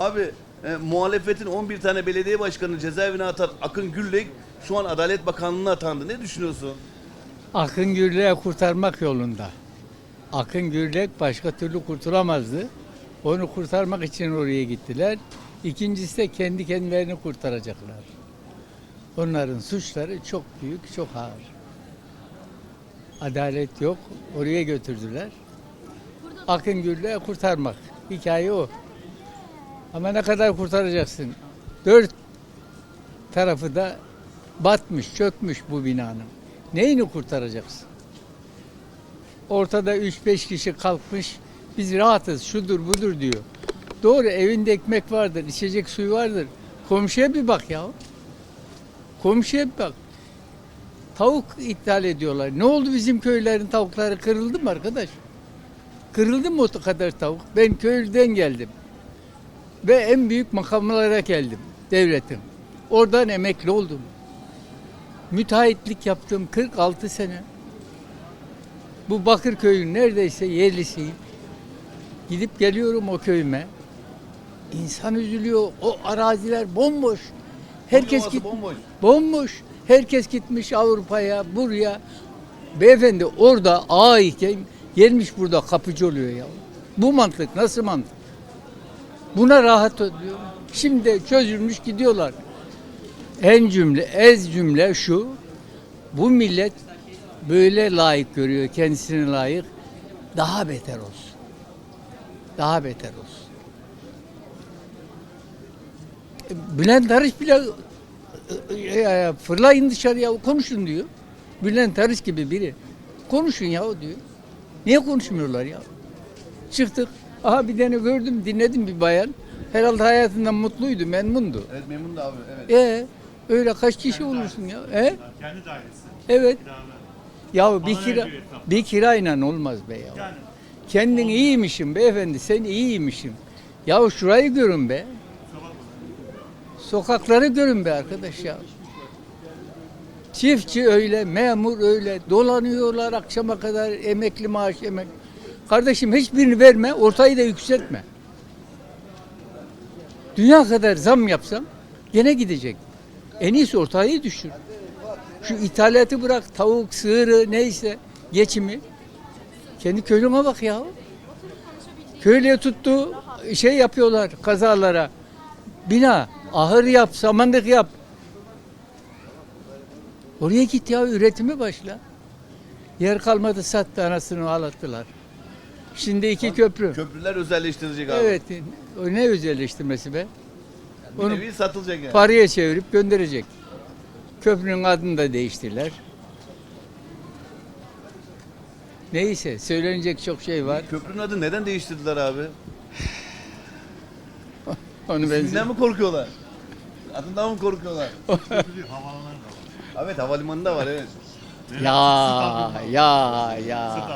Abi e, muhalefetin 11 tane belediye başkanını cezaevine atan Akın Güllek şu an Adalet Bakanlığı'na atandı. Ne düşünüyorsun? Akın Gürlek'e kurtarmak yolunda. Akın Gürlek başka türlü kurtulamazdı. Onu kurtarmak için oraya gittiler. İkincisi de kendi kendilerini kurtaracaklar. Onların suçları çok büyük, çok ağır. Adalet yok. Oraya götürdüler. Akın Gürlek'e kurtarmak. Hikaye o. Ama ne kadar kurtaracaksın? Dört tarafı da batmış, çökmüş bu binanın. Neyini kurtaracaksın? Ortada 3-5 kişi kalkmış, biz rahatız, şudur budur diyor. Doğru evinde ekmek vardır, içecek suyu vardır. Komşuya bir bak ya. Komşuya bir bak. Tavuk ithal ediyorlar. Ne oldu bizim köylerin tavukları kırıldı mı arkadaş? Kırıldı mı o kadar tavuk? Ben köyden geldim. Ve en büyük makamlara geldim devletin. Oradan emekli oldum. Müteahhitlik yaptım 46 sene. Bu Bakırköy'ün neredeyse yerlisiyim. Gidip geliyorum o köyüme. İnsan üzülüyor. O araziler bomboş. Herkes git bomboş. bomboş. Herkes gitmiş Avrupa'ya, buraya. Beyefendi orada ağa iken gelmiş burada kapıcı oluyor ya. Bu mantık nasıl mantık? Buna rahat oluyor. Şimdi çözülmüş gidiyorlar. En cümle, ez cümle şu. Bu millet böyle layık görüyor, kendisine layık. Daha beter olsun. Daha beter olsun. Bülent Arış bile fırlayın dışarıya konuşun diyor. Bülent Arış gibi biri. Konuşun ya diyor. Niye konuşmuyorlar ya? Çıktık. Aha bir tane gördüm, dinledim bir bayan. Herhalde hayatından mutluydu, memnundu. Evet memnun da abi. Evet. E öyle kaç kişi olursun ya? E? Kendi dairesi. Evet. Ya bir Bana kira veriyor bir kirayla olmaz be ya. Yani Kendin iyiymişsin beyefendi, sen iyiymişsin. Ya şurayı görün be. Sokakları görün be arkadaş ya. Çiftçi öyle, memur öyle dolanıyorlar akşama kadar emekli maaş emek. Kardeşim hiçbirini verme, ortayı da yükseltme. Dünya kadar zam yapsam gene gidecek. En iyisi ortayı düşür. Şu ithalatı bırak, tavuk, sığırı neyse geçimi. Kendi köylüme bak ya. Köylüye tuttu, şey yapıyorlar kazalara. Bina, ahır yap, samanlık yap. Oraya git ya, üretime başla. Yer kalmadı sattı anasını ağlattılar. Şimdi iki köprü. Köprüler özelleştirecek abi. Evet, o ne özelleştirmesi be? Bir Onu nevi satılacak yani. paraya çevirip gönderecek. Köprünün adını da değiştirdiler. Neyse, söylenecek çok şey var. Köprünün adı neden değiştirdiler abi? Onu ben mi korkuyorlar? Adından mı korkuyorlar? Evet havalimanında var evet. Ya ya ya.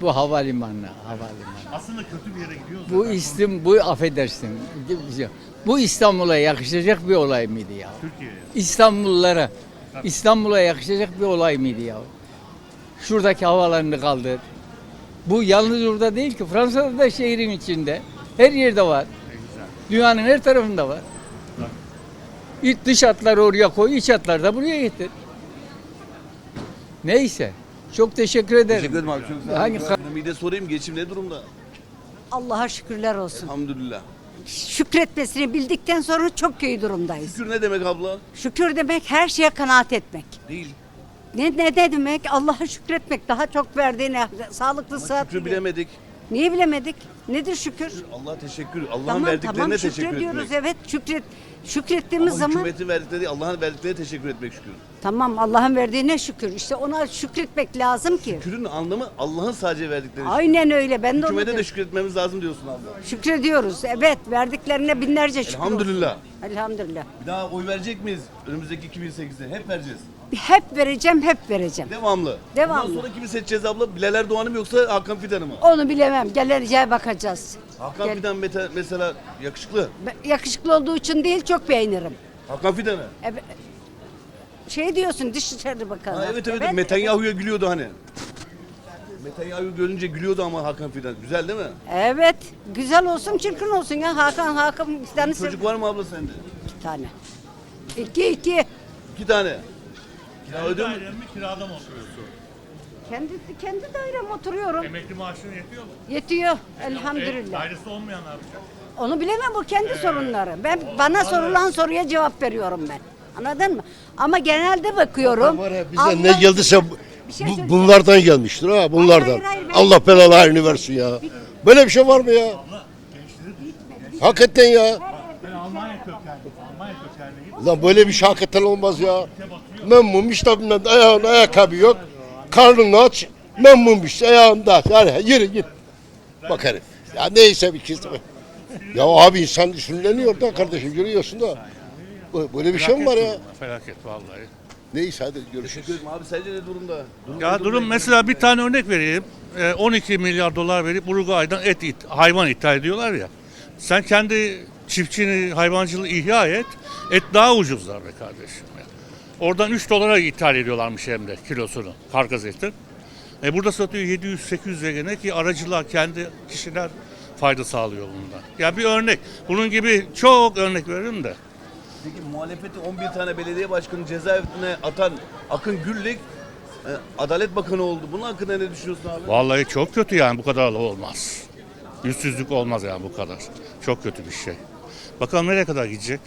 Bu havalimanı, havalimanı. Aslında kötü bir yere gidiyoruz. Bu zaten. İstim, bu affedersin. Bu İstanbul'a yakışacak bir olay mıydı ya? Türkiye'ye. İstanbullulara, İstanbul'a yakışacak bir olay mıydı ya? Şuradaki havalarını kaldır. Bu yalnız burada değil ki. Fransa'da da şehrin içinde. Her yerde var. Ne güzel. Dünyanın her tarafında var. İç dış hatları oraya koy, iç hatları da buraya getir. Neyse. Çok teşekkür ederim. Teşekkür ederim abi. Çok sağ olun. Hangi ka- Bir de sorayım geçim ne durumda? Allah'a şükürler olsun. Elhamdülillah. Şükretmesini bildikten sonra çok iyi durumdayız. Şükür ne demek abla? Şükür demek her şeye kanaat etmek. Değil. Ne, ne de demek? Allah'a şükretmek. Daha çok verdiğine, sağlıklı Ama sıhhat. şükrü bilemedik. Niye bilemedik? Nedir şükür? Allah teşekkür. Allah'ın Tamam verdiklerine tamam teşekkür şükrediyoruz etmek. evet. Şükret, şükrettiğimiz Ama zaman hükümetin verdikleri Allah'ın verdiklerine teşekkür etmek şükür. tamam Allah'ın verdiğine şükür. İşte ona şükretmek lazım ki. Şükürün anlamı Allah'ın sadece verdikleri. Aynen öyle. Ben de onu Hükümete de şükretmemiz lazım diyorsun abla. Şükrediyoruz. Evet verdiklerine binlerce şükür. olsun. Elhamdülillah. Elhamdülillah. Bir daha oy verecek miyiz? Önümüzdeki 2008'de hep vereceğiz. Hep vereceğim, hep vereceğim. Devamlı. Devamlı. Bundan sonra kimi seçeceğiz abla? Bilal Erdoğan'ı mı yoksa Hakan Fidan'ı mı? Onu bilemem. Geleceğe bakacağız. Hakan Gel- Fidan mete- mesela yakışıklı. Yakışıklı olduğu için değil çok beğenirim. Hakan Fidan'ı. Evet. Şey diyorsun Dışişleri Bakanı. Ha, evet evet, Netanyahu'ya gülüyordu hani. Netanyahu görünce gülüyordu ama Hakan Fidan. Güzel değil mi? Evet. Güzel olsun çirkin olsun ya. Hakan Hakan bir tane Çocuk var mı abla sende? iki tane. İki iki. İki tane. Kira Kendi ödüyor mu? mi kirada mı oturuyorsun? Kendisi kendi dairem oturuyorum. Emekli maaşın yetiyor mu? Yetiyor E, elhamdülillah. dairesi olmayan ne yapacak? Onu bilemem bu kendi sorunları. Ben bana sorulan soruya cevap veriyorum ben. Anladın mı? Ama genelde bakıyorum. Var ya bize Allah- ne geldiyse bu- Bir şey söyleyeceğim. bunlardan gelmiştir ha bunlardan. hayır, hayır, ben- Allah belalı halini versin ya. Böyle bir şey var mı ya? Hakikaten ya. Kökenliyim. Lan böyle bir şey hakikaten olmaz ya. Memnun işte bilmem ayağında ayakkabı yok. Karnın aç. Memnun işte ayağında. Yani yürü git. Bak herif. Ya neyse bir kez. Ya abi insan düşünüleniyor da kardeşim görüyorsun da. Böyle bir şey mi var ya? Felaket vallahi. Neyse hadi görüşürüz. Teşekkür ederim abi. Sence ne durumda? Durum Ya durum mesela bir tane örnek vereyim. Ee, 12 milyar dolar verip Uruguay'dan et, it, hayvan ithal ediyorlar ya. Sen kendi çiftçini, hayvancılığı ihya et. Et daha ucuzlar be kardeşim. ya. Oradan 3 dolara ithal ediyorlarmış hem de kilosunu kargaz etin. E burada satıyor 700-800'e gene ki aracılar kendi kişiler fayda sağlıyor bundan. Ya bir örnek. Bunun gibi çok örnek veririm de. Peki muhalefeti 11 tane belediye başkanı cezaevine atan Akın Güllük e, Adalet Bakanı oldu. Bunun hakkında ne düşünüyorsun abi? Vallahi çok kötü yani bu kadar da olmaz. Yüzsüzlük olmaz yani bu kadar. Çok kötü bir şey. Bakalım nereye kadar gidecek?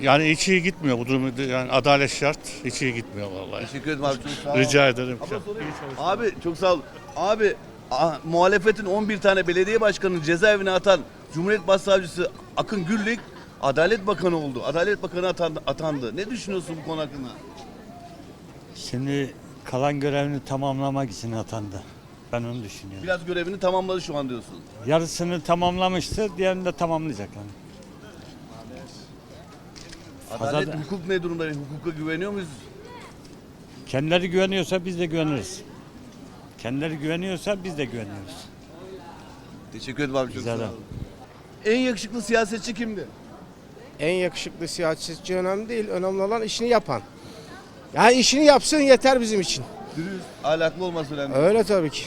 Yani hiç iyi gitmiyor bu durum. Yani adalet şart. Hiç iyi gitmiyor vallahi. Teşekkür ederim abi. Çok sağ ol. Rica ederim. Abla sorayım. Abi çok sağ ol. Abi a- muhalefetin 11 tane belediye başkanını cezaevine atan Cumhuriyet Başsavcısı Akın Güllük Adalet Bakanı oldu. Adalet Bakanı atandı. atandı. Ne düşünüyorsun bu konu hakkında? Şimdi kalan görevini tamamlamak için atandı. Ben onu düşünüyorum. Biraz görevini tamamladı şu an diyorsun. Yarısını tamamlamıştı, diğerini de tamamlayacak yani. Adalet, Fazla- hukuk ne durumda? Hukuka güveniyor muyuz? Kendileri güveniyorsa biz de güveniriz. Kendileri güveniyorsa biz de güveniyoruz. Teşekkür ederim abi çok sağ ol. abi. En yakışıklı siyasetçi kimdi? En yakışıklı siyasetçi önemli değil. Önemli olan işini yapan. Yani işini yapsın yeter bizim için. Dürüst, ahlaklı olması önemli. Öyle tabii ki.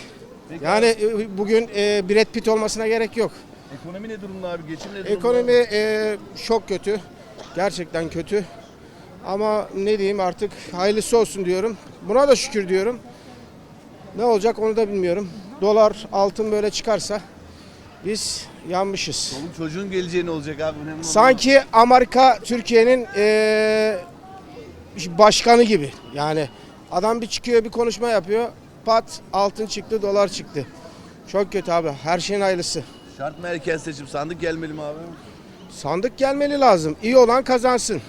Yani e, bugün e, Brad Pitt olmasına gerek yok. Ekonomi ne durumda abi? Geçim ne durumda? Ekonomi e, çok kötü. Gerçekten kötü. Ama ne diyeyim artık hayırlısı olsun diyorum. Buna da şükür diyorum. Ne olacak onu da bilmiyorum. Dolar, altın böyle çıkarsa biz yanmışız. Çoluk çocuğun geleceği ne olacak abi? Önemli olan. Sanki Amerika Türkiye'nin eee, başkanı gibi. Yani adam bir çıkıyor bir konuşma yapıyor. Pat altın çıktı dolar çıktı. Çok kötü abi. Her şeyin hayırlısı. Şart mı erken seçim? Sandık gelmeli mi abi? Sandık gelmeli lazım. İyi olan kazansın.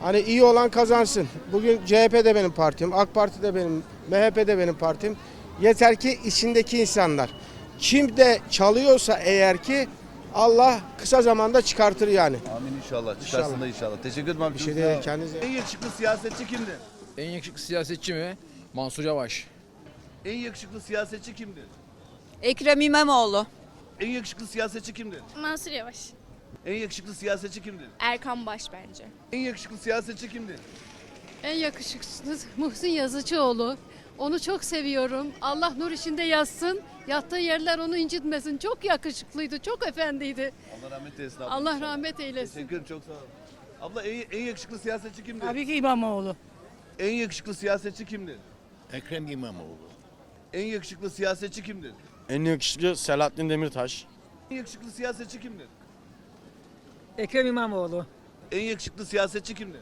Hani iyi olan kazansın. Bugün CHP de benim partim, AK Parti de benim, MHP de benim partim. Yeter ki içindeki insanlar. Kim de çalıyorsa eğer ki Allah kısa zamanda çıkartır yani. Amin inşallah. Çıkarsın da inşallah. Teşekkür ederim abi. Bir şey değil kendinize. En yakışıklı siyasetçi kimdi? En yakışıklı siyasetçi mi? Mansur Yavaş. En yakışıklı siyasetçi kimdi? Ekrem İmamoğlu. En yakışıklı siyasetçi kimdi? Mansur Yavaş. En yakışıklı siyasetçi kimdi? Erkan Baş bence. En yakışıklı siyasetçi kimdi? En yakışıklısı Muhsin Yazıcıoğlu. Onu çok seviyorum. Allah nur içinde yatsın. Yattığı yerler onu incitmesin. Çok yakışıklıydı, çok efendiydi. Allah rahmet eylesin abla. Allah rahmet eylesin. Teşekkür ederim çok sağ ol. Abla en, en yakışıklı siyasetçi kimdi? Tabii ki İmamoğlu. En yakışıklı siyasetçi kimdi? Ekrem İmamoğlu. En yakışıklı siyasetçi kimdi? En yakışıklı Selahattin Demirtaş. En yakışıklı siyasetçi kimdi? Ekrem İmamoğlu. En yakışıklı siyasetçi kimdi?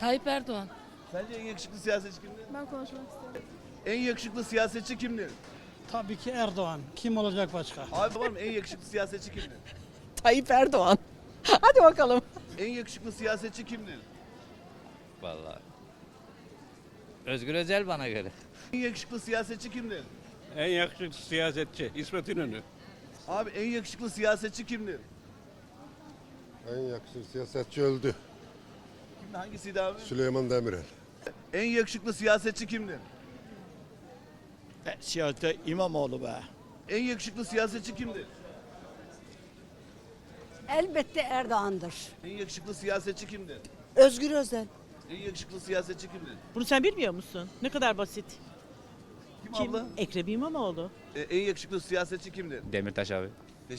Tayyip Erdoğan. Sence en yakışıklı siyasetçi kimdi? Ben konuşmak istiyorum. En yakışıklı siyasetçi kimdi? Tabii ki Erdoğan. Kim olacak başka? Abi var mı en yakışıklı siyasetçi kimdi? Tayyip Erdoğan. Hadi bakalım. En yakışıklı siyasetçi kimdi? Vallahi. Özgür Özel bana göre. En yakışıklı siyasetçi kimdi? En yakışıklı siyasetçi İsmet İnönü. Abi en yakışıklı siyasetçi kimdi? En yakışıklı siyasetçi öldü. Kimdi hangisiydi abi? Süleyman Demirel. En yakışıklı siyasetçi kimdi? Siyasete İmamoğlu be. En yakışıklı siyasetçi kimdi? Elbette Erdoğan'dır. En yakışıklı siyasetçi kimdi? Özgür Özel. En yakışıklı siyasetçi kimdi? Bunu sen bilmiyor musun? Ne kadar basit. Kim abla? Ekrem İmamoğlu. E, en yakışıklı siyasetçi kimdir? Demirtaş abi.